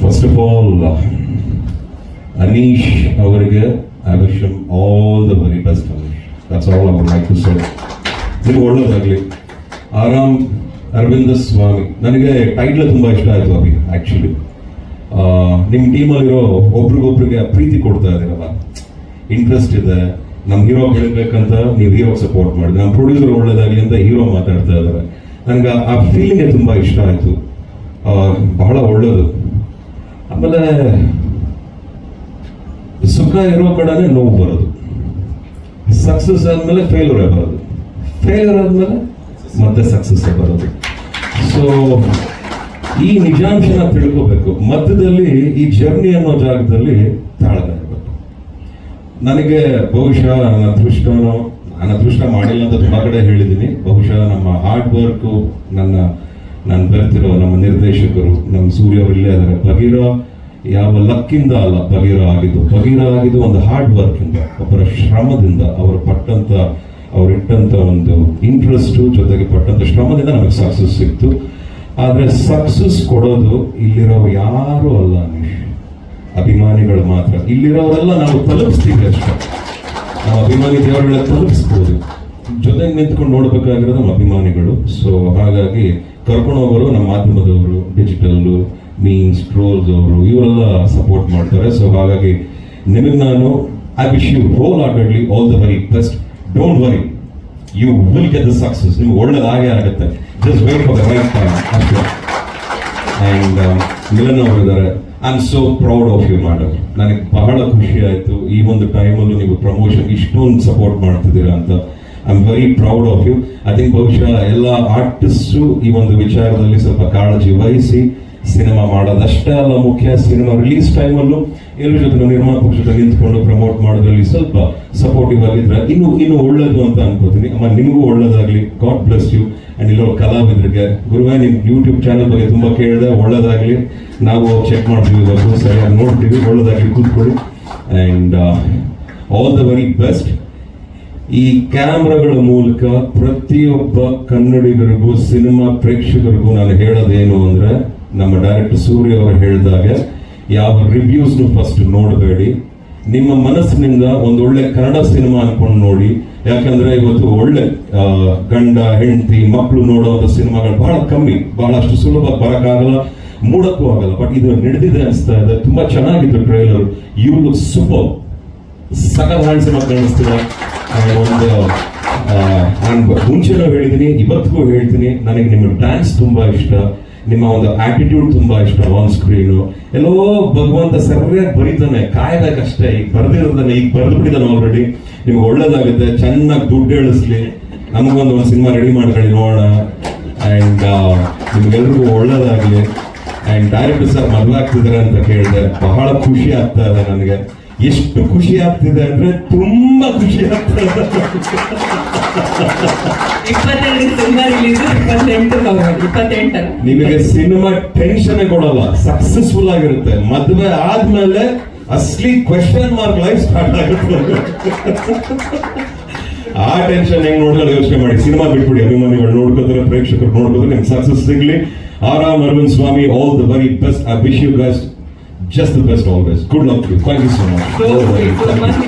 First of all Anish ಅವರಿಗೆ I wish all the very best Aneesh that's all our like to say ನಿಮ್ಗೆ ಒಳ್ಳೇದಾಗಲಿ. ಆರಾಮ್, ಅರವಿಂದ ಸ್ವಾಮಿ. ನನಗೆ title ತುಂಬ ಇಷ್ಟ ಆಯಿತು ಅಭಿ ಆ್ಯಕ್ಚುಲಿ ನಿಮ್ಮ ಟೀಮಲ್ಲಿರೋ ಒಬ್ರಿಗೊಬ್ರಿಗೆ ಪ್ರೀತಿ ಕೊಡ್ತಾ ಇದ್ದೀರಲ್ಲ ಇಂಟ್ರೆಸ್ಟ್ ಇದೆ. ನಮ್ಮ ಹೀರೋ ಬೆಳಿಬೇಕಂತ ನೀವು ಹೀರೋ ಸಪೋರ್ಟ್ ಮಾಡಿ ನಮ್ಮ ಪ್ರೊಡ್ಯೂಸರ್ ಒಳ್ಳೇದಾಗಲಿ ಅಂತ ಹೀರೋ ಮಾತಾಡ್ತಾ ಇದ್ದಾರೆ. ನನಗೆ ಆ ಫೀಲಿಂಗೇ ತುಂಬ ಇಷ್ಟ ಆಯಿತು. ಬಹಳ ಒಳ್ಳೆಯದು ಆಮೇಲೆ ಸುಖ ಇರೋ ಕಡೆನೇ ನೋವು ಬರೋದು. ಸಕ್ಸಸ್ ಆದಮೇಲೆ ಫೇಲ್ಯೂರ್ ಬರೋದು. ಫೇಲ್ಯೂರ್ ಆದಮೇಲೆ ಮತ್ತೆ ಸಕ್ಸಸ್ ಬರೋದು. ಸೊ ಈ ನಿಜಾಂಶನ ತಿಳ್ಕೋಬೇಕು. ಮಧ್ಯದಲ್ಲಿ ಈ ಜರ್ನಿ ಅನ್ನೋ ಜಾಗದಲ್ಲಿ ತಾಳ್ಮೆ ಇರಬೇಕು. ನನಗೆ ಬಹುಶಃ ನನ್ನ ಅದೃಷ್ಟನೋ ನಾನು ಅದೃಷ್ಟ ಮಾಡಿಲ್ಲ ಅಂತ ತುಂಬ ಕಡೆ ಹೇಳಿದ್ದೀನಿ. ಬಹುಶಃ ನಮ್ಮ ಹಾರ್ಡ್ ವರ್ಕು ನನ್ನ, ನಾನು ಬರ್ತಿರೋ ನಮ್ಮ ನಿರ್ದೇಶಕರು, ನಮ್ಮ ಸೂರ್ಯ ಅವರು ಅದರ ಬಗೀರೋ ಯಾವ ಲಕ್ಕಿಂದ ಅಲ್ಲ ಬಗೀರ ಆಗಿದ್ದು. ಬಗೀರ ಆಗಿದ್ದು ಒಂದು ಹಾರ್ಡ್ ವರ್ಕಿಂದ ಒಬ್ಬರ ಶ್ರಮದಿಂದ, ಅವರು ಪಟ್ಟಂತ ಅವರಿಟ್ಟಂಥ ಒಂದು ಇಂಟ್ರೆಸ್ಟು ಜೊತೆಗೆ ಪಟ್ಟಂತ ಶ್ರಮದಿಂದ ನಮಗೆ ಸಕ್ಸಸ್ ಸಿಕ್ತು. ಆದರೆ ಸಕ್ಸಸ್ ಕೊಡೋದು ಇಲ್ಲಿರೋ ಯಾರು ಅಲ್ಲ ಅಭಿಮಾನಿಗಳು ಮಾತ್ರ. ಇಲ್ಲಿರೋರೆಲ್ಲ ನಾವು ತಲುಪಿಸ್ತೀವಿ ಅಷ್ಟೇ. ನಾವು ಅಭಿಮಾನಿ ದೇವರುಗಳ ತಲುಪಿಸ್ಬೋದು. ಜೊತೆಗೆ ನಿಂತ್ಕೊಂಡು ನೋಡ್ಬೇಕಾಗಿರೋದು ನಮ್ಮ ಅಭಿಮಾನಿಗಳು. ಸೊ ಹಾಗಾಗಿ ಕರ್ಕೊಂಡು ಹೋಗೋರು ನಮ್ಮ ಮಾಧ್ಯಮದವರು ಡಿಜಿಟಲ್ ಮೀನ್ಸ್ ಟ್ರೋಲ್ಸ್ ಅವರು, ಇವರೆಲ್ಲ ಸಪೋರ್ಟ್ ಮಾಡ್ತಾರೆ. ಸೊ ಹಾಗಾಗಿ ನಿಮಗೆ ನಾನು I wish you wholeheartedly all the very best don't worry you will get the success ನಿಮ್ಗೆ ಒಳ್ಳೇದಾಗೇ ಆಗುತ್ತೆ. Just wait for the right time ಅಷ್ಟೇ. ಆ್ಯಂಡ್ ಮಿಲನ್ ಅವರಿದ್ದಾರೆ I am so proud of you madam ನನಗೆ ಬಹಳ ಖುಷಿ ಆಯಿತು. ಈ ಒಂದು ಟೈಮಲ್ಲೂ ನೀವು ಪ್ರಮೋಷನ್ ಇಷ್ಟೊಂದು ಸಪೋರ್ಟ್ ಮಾಡ್ತಿದ್ದೀರಾ ಅಂತ. I am very proud of you I think ಬಹುಶಃ ಎಲ್ಲ ಆರ್ಟಿಸ್ಟು ಈ ಒಂದು ವಿಚಾರದಲ್ಲಿ ಸ್ವಲ್ಪ ಕಾಳಜಿ ವಹಿಸಿ ಸಿನಿಮಾ ಮಾಡೋದಷ್ಟೇ ಅಲ್ಲ ಮುಖ್ಯ. ಸಿನಿಮಾ ರಿಲೀಸ್ ಟೈಮಲ್ಲೂ ಎಲ್ಲರ ಜೊತೆ ನಿರ್ಮಾಪಕ ಜೊತೆ ನಿಂತ್ಕೊಂಡು ಪ್ರಮೋಟ್ ಮಾಡೋದ್ರಲ್ಲಿ ಸ್ವಲ್ಪ ಸಪೋರ್ಟಿವ್ ಆಗಿದ್ರೆ ಇನ್ನು, ಇನ್ನೂ ಒಳ್ಳೇದು ಅಂತ ಅನ್ಕೋತೀನಿ. ಅಮ್ಮ, ನಿಮಗೂ ಒಳ್ಳೇದಾಗ್ಲಿ. ಗಾಡ್ ಬ್ಲೆಸ್ ಯು ಅಂಡ್ ಇಲ್ಲೋ ಕಲಾವಿದರಿಗೆ ಗುರುವೇ ನಿಮ್ಮ ಯೂಟ್ಯೂಬ್ ಚಾನಲ್ ಬಗ್ಗೆ ತುಂಬಾ ಕೇಳಿದೆ. ಒಳ್ಳೇದಾಗ್ಲಿ. ನಾವು ಚೆಕ್ ಮಾಡ್ತೀವಿ ಇವತ್ತು ಸರಿಯಾಗಿ ನೋಡ್ತೀವಿ. ಒಳ್ಳೇದಾಗ್ಲಿ ಕೂತ್ಕೊಳ್ಳಿ. And all the very best ಈ ಕ್ಯಾಮ್ರಾಗಳ ಮೂಲಕ ಪ್ರತಿಯೊಬ್ಬ ಕನ್ನಡಿಗರಿಗೂ, ಸಿನಿಮಾ ಪ್ರೇಕ್ಷಕರಿಗೂ ನಾನು ಹೇಳೋದೇನು ಅಂದ್ರೆ, ನಮ್ಮ ಡೈರೆಕ್ಟರ್ ಸೂರ್ಯ ಅವರು ಹೇಳಿದಾಗ, ಯಾವ ರಿವ್ಯೂಸ್ನು ಫಸ್ಟ್ ನೋಡಬೇಡಿ. ನಿಮ್ಮ ಮನಸ್ಸಿನಿಂದ ಒಂದು ಒಳ್ಳೆ ಕನ್ನಡ ಸಿನಿಮಾ ಅಂದ್ಕೊಂಡು ನೋಡಿ. ಯಾಕಂದ್ರೆ ಇವತ್ತು ಒಳ್ಳೆ ಗಂಡ, ಹೆಂಡತಿ ಮಕ್ಕಳು ನೋಡುವಂತ ಸಿನಿಮಾಗಳು ಬಹಳ ಕಮ್ಮಿ, ಬಹಳಷ್ಟು ಸುಲಭ ಬರೋಕ್ಕಾಗಲ್ಲ, ಮೂಡಕ್ಕೂ ಆಗಲ್ಲ. ಬಟ್ ಇದು ನಡೆದಿದೆ ಅನಿಸ್ತಾ ಇದೆ. ತುಂಬಾ ಚೆನ್ನಾಗಿತ್ತು ಟ್ರೈಲರ್ ಯು ಲುಕ್ ಸೂಪರ್ ಸಕಲ್ ಹ್ಯಾಂಡ್ಸಮ್ ಆಗಿ ಕಾಣಿಸ್ತೀರ ಒಂದು ಮುಂಚೆನೂ ಹೇಳಿದ್ದೀನಿ, ಇವತ್ತಿಗೂ ಹೇಳ್ತೀನಿ. ನನಗೆ ನಿಮ್ಮ ಡ್ಯಾನ್ಸ್ ತುಂಬಾ ಇಷ್ಟ. ನಿಮ್ಮ ಒಂದು ಆಟಿಟ್ಯೂಡ್ ತುಂಬಾ ಇಷ್ಟ ಆನ್ ಸ್ಕ್ರೀನು ಎಲ್ಲೋ ಭಗವಂತ ಸರ್ವೇ ಬರೀತಾನೆ. ಕಾಯ್ಬೇಕಷ್ಟೇ ಈಗ ಬರ್ದಿರೋದನ್ನ, ಈಗ ಬರೆದು ಬಿಟ್ಟಿದ್ದಾನೆ ಆಲ್ರೆಡಿ ನಿಮ್ಗೆ ಒಳ್ಳೇದಾಗುತ್ತೆ ಚೆನ್ನಾಗಿ ದುಡ್ಡು ಹೇಳಿಸ್ಲಿ. ನಮಗೊಂದು ಒಂದು ಸಿನಿಮಾ ರೆಡಿ ಮಾಡ್ಕೊಳ್ಳಿ ನೋಡೋಣ. ಆ್ಯಂಡ್ ನಿಮ್ಗೆಲ್ರಿಗೂ ಒಳ್ಳೇದಾಗಲಿ. ಆ್ಯಂಡ್ ಡೈರೆಕ್ಟರ್ ಸರ್ ಮದುವೆ ಆಗ್ತಿದ್ದಾರೆ ಅಂತ ಕೇಳಿದೆ. ಬಹಳ ಖುಷಿ ಆಗ್ತಾ ಇದೆ ನನಗೆ. ಎಷ್ಟು ಖುಷಿ ಆಗ್ತಿದೆ ಅಂದ್ರೆ ತುಂಬಾ ಖುಷಿ ಆಗ್ತಾ ಇದೆ. ನಿಮಗೆ ಸಿನಿಮಾ ಟೆನ್ಷನ್ ಕೊಡಲ್ಲ ಸಕ್ಸಸ್ಫುಲ್ ಆಗಿರುತ್ತೆ. ಮದುವೆ ಆದ್ಮೇಲೆ ಅಸ್ಲಿ ಕ್ವೆಶನ್ ಮಾರ್ಕ್ ಲೈಫ್ ಸ್ಟಾರ್ಟ್ ಆಗುತ್ತೆ. ಆ ಟೆನ್ಷನ್ ಹೆಂಗ್ ನೋಡ್ಕೊಂಡು ಯೋಚನೆ ಮಾಡಿ. ಸಿನಿಮಾ ಬಿಟ್ಬಿಡಿ ಅಭಿಮಾನಿಗಳು ನೋಡ್ಕೋತಾರೆ ಪ್ರೇಕ್ಷಕರು ನೋಡ್ಕೋತಾರೆ ನಿಮ್ಗೆ ಸಕ್ಸಸ್ ಸಿಗ್ಲಿ. Aaram Arvind Swamy all the very best I wish you best just the best always good luck you thank you so so much